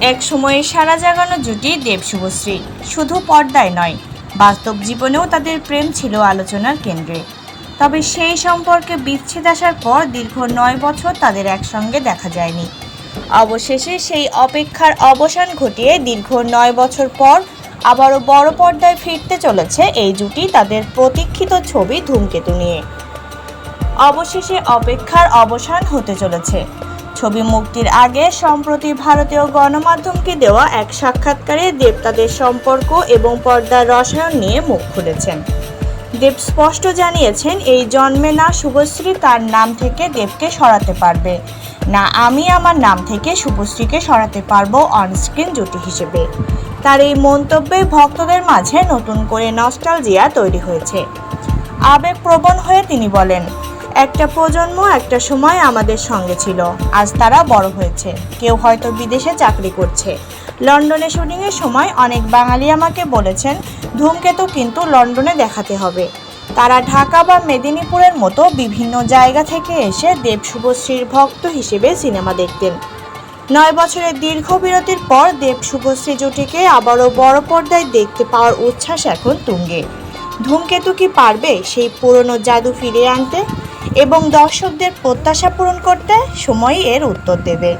এক সময়ে সারা জাগানো জুটি দেব শুভশ্রী। শুধু পর্দায় নয়, বাস্তব জীবনেও তাদের প্রেম ছিল আলোচনার কেন্দ্রে। তবে সেই সম্পর্কে বিচ্ছেদ আসার পর দীর্ঘ নয় বছর তাদের একসঙ্গে দেখা যায়নি। অবশেষে সেই অপেক্ষার অবসান ঘটিয়ে দীর্ঘ নয় বছর পর আবারও বড় পর্দায় ফিরতে চলেছে এই জুটি তাদের প্রতীক্ষিত ছবি ধূমকেতু নিয়ে। অবশেষে অপেক্ষার অবসান হতে চলেছে। ছবি মুক্তির আগে সম্প্রতি ভারতীয় গণমাধ্যমকে দেওয়া এক সাক্ষাৎকারে দেব তাদের সম্পর্ক এবং পর্দার রসায়ন নিয়ে মুখ খুলেছেন। দেব স্পষ্ট জানিয়েছেন, এই জন্মে না শুভশ্রী তার নাম থেকে দেবকে সরাতে পারবে, না আমি আমার নাম থেকে শুভশ্রীকে সরাতে পারব অনস্ক্রিন জুটি হিসেবে। তার এই মন্তব্যে ভক্তদের মাঝে নতুন করে নস্টালজিয়া তৈরি হয়েছে। আবেগপ্রবণ হয়ে তিনি বলেন একটা প্রজন্ম, একটা সময় আমাদের সঙ্গে ছিল। আজ তারা বড় হয়েছে। কেউ হয়তো বিদেশে চাকরি করছে। লন্ডনে শুটিংয়ের সময় অনেক বাঙালি আমাকে বলেছেন ধূমকেতু কিন্তু লন্ডনে দেখাতে হবে। তারা ঢাকা বা মেদিনীপুরের মতো বিভিন্ন জায়গা থেকে এসে দেব শুভশ্রীর ভক্ত হিসেবে সিনেমা দেখতেন। নয় বছরের দীর্ঘ বিরতির পর দেব শুভশ্রী জুটিকে আবারও বড় পর্দায় দেখতে পাওয়ার উচ্ছ্বাস এখন তুঙ্গে। ধূমকেতু কি পারবে সেই পুরনো জাদু ফিরিয়ে আনতে? এবং দর্শকদের প্রত্যাশা পূরণ করতে সময়ই এর উত্তর দেবে।